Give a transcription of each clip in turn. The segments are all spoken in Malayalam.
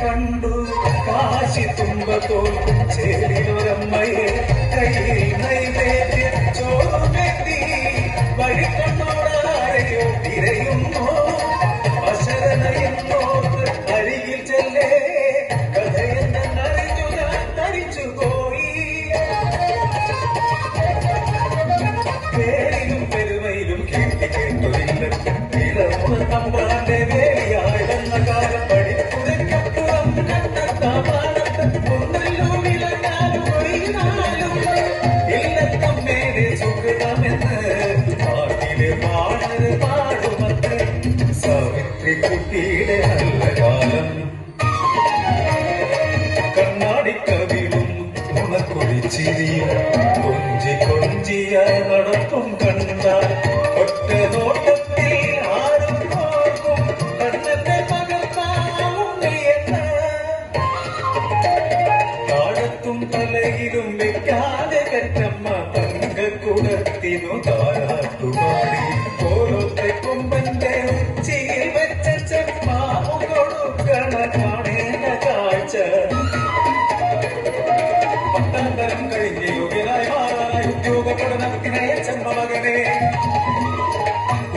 കണ്ടു. കാശി തുമ്പ തോൽക്കും ചേരിലൊരമ്മയെ കയ്യിൽ നൈവേദ്യ Oh, ഉണക്കൊടിച്ചിരിയും കൊഞ്ചി കൊഞ്ചിയ നടപ്പും കണ്ടാൽ ഒറ്റ നോട്ടത്തിൽ ആരും നോക്കും കണ്ണത്തെ പകർത്താവുന്നിയെന്ന് താഴത്തും തലയിലും വെക്കാതെ കറ്റമ്മ തങ്കക്കുടത്തിനു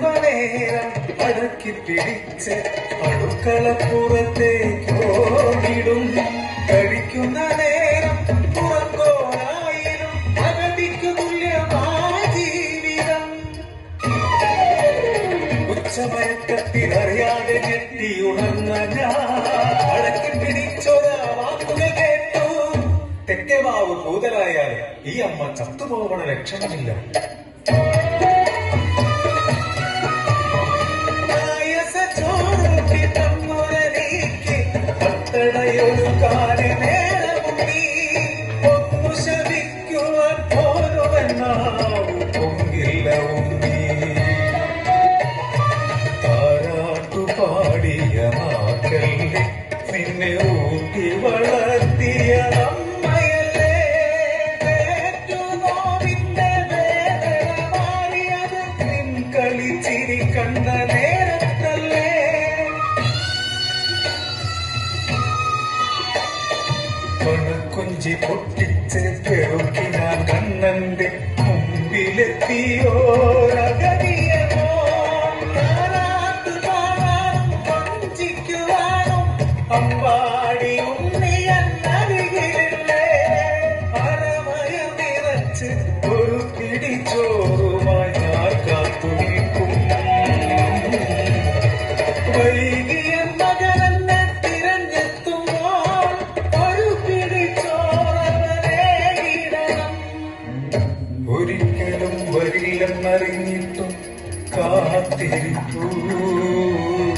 ചുമക്കുന്ന നേരം അടക്കി പിടിച്ച് അടുക്കളപ്പുറത്തേക്കോടിടും കഴിക്കുന്ന നേരം പുറത്തോരായിരം അഗതിക്കു തുല്യമായ ജീവിതം. ഉച്ചമയക്കത്തിൽ അറിയാതെ ഞെട്ടിയുണർന്ന ഞാൻ അടക്കി പിടിച്ചൊരാ വാക്കുകൾ കേട്ടു. തെക്കേവാവ് കൂതലായാൽ ഈ അമ്മ ചത്തുപോകണ ലക്ഷണമില്ല. കൊഞ്ചി പൊട്ടിച്ച് പെറുക്കി ഞാൻ കണ്ണന്റെ മുമ്പിലെത്തിയോ രഗതിയമോ താരാട്ട് പാടാനും കൊഞ്ചിക്കുവാനും അമ്പാടി Ginoo